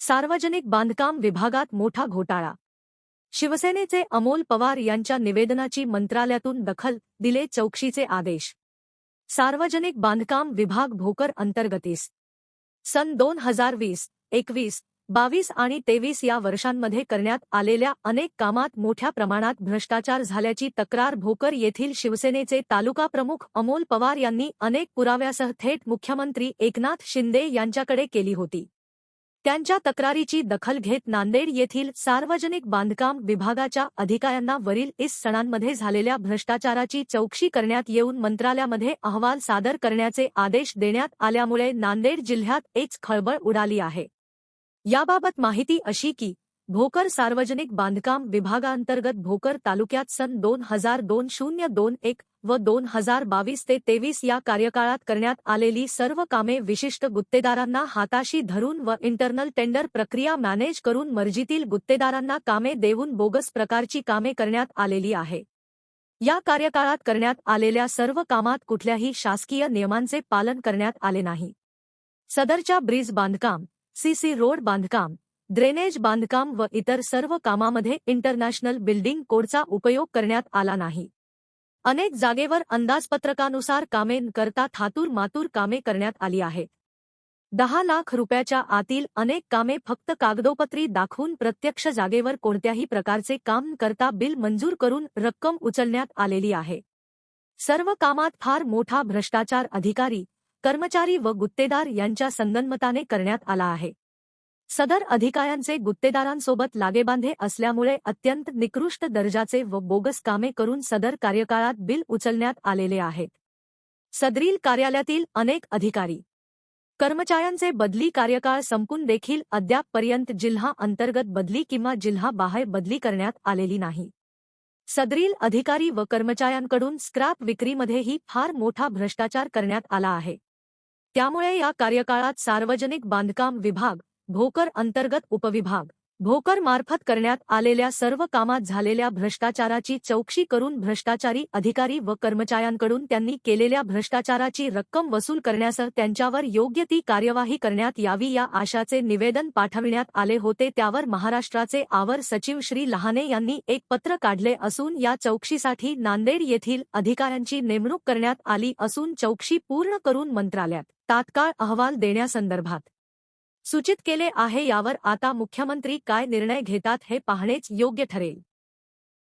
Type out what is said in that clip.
सार्वजनिक बांधकाम विभागात मोठा घोटाळा. शिवसेनेचे अमोल पवार यांच्या निवेदनाची मंत्रालयातून दखल दिले चौकशीचे आदेश. सार्वजनिक बांधकाम विभाग भोकर अंतर्गतीस. सन दोन हजार वीस एकवीस बावीस आणि तेवीस या वर्षांमध्ये करण्यात आलेल्या अनेक कामात मोठ्या प्रमाणात भ्रष्टाचार झाल्याची तक्रार भोकर येथील शिवसेनेचे तालुका प्रमुख अमोल पवार यांनी अनेक पुराव्यासह थेट मुख्यमंत्री एकनाथ शिंदे यांच्याकडे केली होती. त्यांच्या तक्रारीची दखल घेत नांदेड येथील सार्वजनिक बांधकाम विभागाच्या अधिकाऱ्यांना वरील इस सणांमध्ये झालेल्या भ्रष्टाचाराची चौकशी करण्यात येऊन मंत्रालयामध्ये अहवाल सादर करण्याचे आदेश देण्यात आल्यामुळे नांदेड जिल्ह्यात एक खळबळ उडाली आहे. याबाबत माहिती अशी की भोकर सार्वजनिक बांधकाम विभागांतर्गत भोकर तालुक्यात सन दोन हजार दोन शून्य दोन एक व दोन हजार बावीस ते तेवीस या कार्यकाळात करण्यात आलेली सर्व कामे विशिष्ट गुत्तेदारांना हाताशी धरून व इंटरनल टेंडर प्रक्रिया मॅनेज करून मर्जीतील गुत्तेदारांना कामे देऊन बोगस प्रकारची कामे करण्यात आलेली आहे. या कार्यकाळात करण्यात आलेल्या सर्व कामात कुठल्याही शासकीय नियमांचे पालन करण्यात आले नाही. सदरच्या ब्रिज बांधकाम सीसी रोड बांधकाम ड्रेनेज बांधकाम व इतर सर्व कामामध्ये इंटरनॅशनल बिल्डिंग कोडचा उपयोग करण्यात आला नाही. अनेक जागेवर अंदाजपत्रकानुसार कामे करता थातूर मातूर कामे करण्यात आली आहेत. दहा लाख रुपयाच्या आतील अनेक कामे फक्त कागदोपत्री दाखवून प्रत्यक्ष जागेवर कोणत्याही प्रकारचे काम करता बिल मंजूर करून रक्कम उचलण्यात आलेली आहे. सर्व कामात फार मोठा भ्रष्टाचार अधिकारी कर्मचारी व गुत्तेदार यांच्या संगनमताने करण्यात आला आहे. सदर अधिकाऱ्यांचे गुत्तेदारांसोबत लागेबांधे असल्यामुळे अत्यंत निकृष्ट दर्जाचे व बोगस कामे करून सदर कार्यकाळात बिल उचलण्यात आलेले आहेत. सदरील कार्यालयातील अनेक अधिकारी कर्मचाऱ्यांचे बदली कार्यकाळ संपून देखील अद्यापपर्यंत जिल्हा अंतर्गत बदली किंवा जिल्हा बाहेर बदली करण्यात आलेली नाही. सदरील अधिकारी व कर्मचाऱ्यांकडून स्क्रॅप विक्रीमध्येही फार मोठा भ्रष्टाचार करण्यात आला आहे. त्यामुळे या कार्यकाळात सार्वजनिक बांधकाम विभाग भोकर अंतर्गत उपविभाग. भोकर मार्फत करण्यात आलेल्या सर्व कामात झालेल्या भ्रष्टाचाराची चौकशी करून भ्रष्टाचारी अधिकारी व कर्मचाऱ्यांकडून त्यांनी केलेल्या भ्रष्टाचाराची रक्कम वसूल करण्यासह त्यांच्यावर योग्य ती कार्यवाही करण्यात यावी या आशाचे निवेदन पाठविण्यात आले होते. त्यावर महाराष्ट्राचे आवर सचिव श्री लहाने यांनी एक पत्र काढले असून या चौकशीसाठी नांदेड येथील अधिकाऱ्यांची नेमणूक करण्यात आली असून चौकशी पूर्ण करून मंत्रालयात तात्काळ अहवाल देण्यासंदर्भात सूचित केले आहे यावर आता मुख्यमंत्री काय निर्णय घेतात हे पाहणेच योग्य ठरेल.